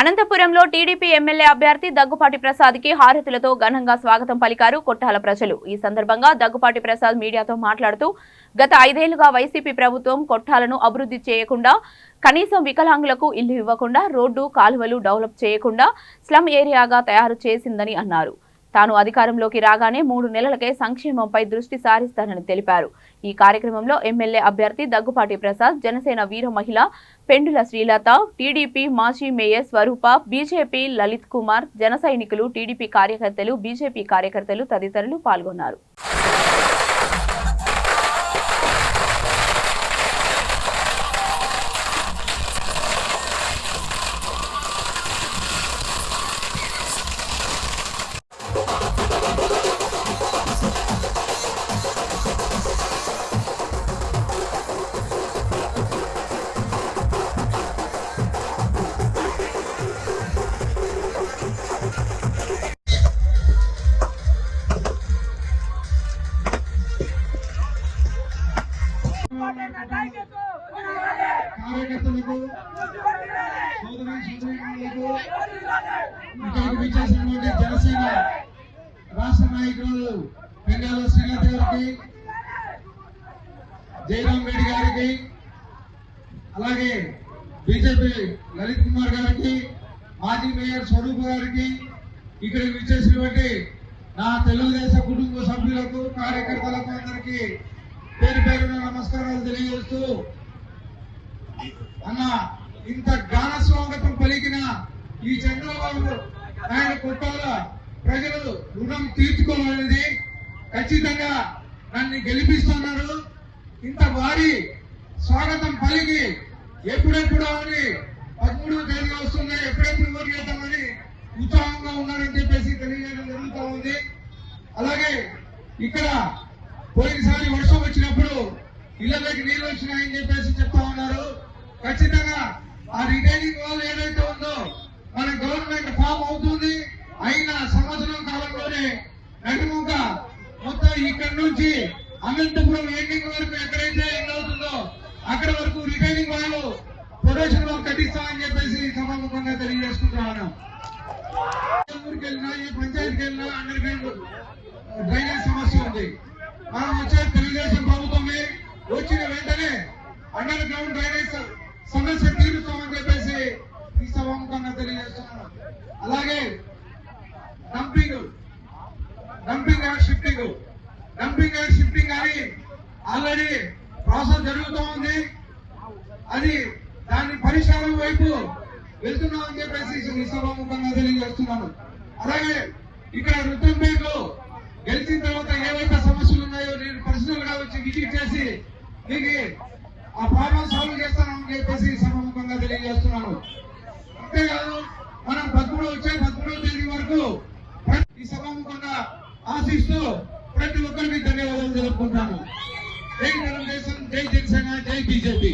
అనంతపురంలో TDP MLA అభ్యర్థి దగ్గుపాటి ప్రసాద్కి హారతులతో ఘనంగా స్వాగతం పలికారు కొట్టాల ప్రజలు. ఈ సందర్భంగా దగ్గుపాటి ప్రసాద్ మీడియాతో మాట్లాడుతూ గత ఐదేళ్ళుగా వైసీపీ ప్రభుత్వం కొట్టాలను అభివృద్ధి చేయకుండా కనీసం వికలాంగులకు ఇల్లు ఇవ్వకుండా రోడ్డు కాలువలు డెవలప్ చేయకుండా స్లమ్ ఏరియాగా తయారు చేసిందని అన్నారు. తాను అధికారంలోకి రాగానే మూడు నెలలకే సంక్షేమంపై దృష్టి సారిస్తానని తెలిపారు. ఈ కార్యక్రమంలో ఎమ్మెల్యే అభ్యర్థి దగ్గుపాటి ప్రసాద్ జనసేన వీర మహిళ పెండుల శ్రీలత టీడీపీ మాజీ మేయర్ స్వరూప బీజేపీ లలిత్ కుమార్ జన సైనికులు టీడీపీ కార్యకర్తలు బీజేపీ కార్యకర్తలు తదితరులు పాల్గొన్నారు. కార్యకర్తలకు సోదరి సోదరులకు ఇక్కడికి విచ్చేసినటువంటి జనసేన రాష్ట్ర నాయకులు పెంగాల శ్రీనాథ్ గారికి జయరాం రెడ్డి గారికి అలాగే బీజేపీ లలిత్ కుమార్ గారికి మాజీ మేయర్ స్వరూప్ గారికి ఇక్కడికి విచ్చేసినటువంటి నా తెలుగుదేశం కుటుంబ సభ్యులకు కార్యకర్తలకు అందరికీ పేరు పేరున నమస్కారాలు తెలియజేస్తూ అన్న ఇంత గాన స్వాగతం పలికిన ఈ చంద్రబాబు ఆయన కొట్టాల ప్రజలు రుణం తీర్చుకోవాలనేది ఖచ్చితంగా నన్ను గెలిపిస్తున్నారు. ఇంత భారీ స్వాగతం పలికి ఎప్పుడెప్పుడు అని పదమూడవ తేదీ వస్తున్నాయి ఎప్పుడెప్పుడు ఓడిపోతామని ఉత్సాహంగా ఉన్నారని చెప్పేసి తెలియజేయడం జరుగుతూ ఉంది. అలాగే ఇక్కడ పోయినసారి వర్షం వచ్చినప్పుడు ఇళ్ళలోకి నీళ్ళు వచ్చినాయని చెప్పేసి చెప్తా ఉన్నారు. ఖచ్చితంగా ఆ రిటైనింగ్ వాల్ ఏదైతే ఉందో మన గవర్నమెంట్ ఫామ్ అవుతుంది. అయిన సంవత్సరం కాలంలోనే నడుముక మొత్తం ఇక్కడ నుంచి అనంతపురం ఎండింగ్ వరకు ఎక్కడైతే ఎండ్ అవుతుందో అక్కడ వరకు రిటైనింగ్ వాళ్ళు ప్రొడక్షన్ వర్క్ కట్టిస్తామని చెప్పేసి సభాముఖంగా తెలియజేసుకుంటున్నాను ఊరికి వెళ్ళినా ఏ పంచాయతీకి వెళ్ళినా అండర్ గ్రౌండ్ డ్రైనేజ్ సమస్య ఉంది. మనం వచ్చే తెలుగుదేశం ప్రభుత్వమే వచ్చిన వెంటనే అండర్ గ్రౌండ్ డ్రైనేజ్ సమస్య తీరుస్తామని చెప్పేసి ఈ సభాముఖంగా తెలియజేస్తున్నాను అలాగే dumping. Dumping and shifting. Dumping and shifting అని ఆల్రెడీ ప్రాసెస్ జరుగుతూ ఉంది. అది దాని పరిష్కారం వైపు వెళ్తున్నామని చెప్పేసి ఈ సభాముఖంగా తెలియజేస్తున్నాను. అలాగే ఇక్కడ రుద్రంపేటలో గెలిచిన తర్వాత ఏవైతే సమస్యలు ఉన్నాయో నేను పర్సనల్గా వచ్చి విజిట్ చేసి మీకు ఆ ప్రాబ్లం సాల్వ్ చేస్తానని చెప్పేసి ఈ సభాముఖంగా తెలియజేస్తున్నాను. అంతేకాదు మనం పదమూడు వచ్చే పదమూడవ తేదీ వరకు ప్రతి- ఈ సభాముఖంగా ఆశిస్తూ ప్రతి ఒక్కరికి ధన్యవాదాలు తెలుపుకుంటాను. జై తెలుగుదేశం జై జనసేన జై బీజేపీ.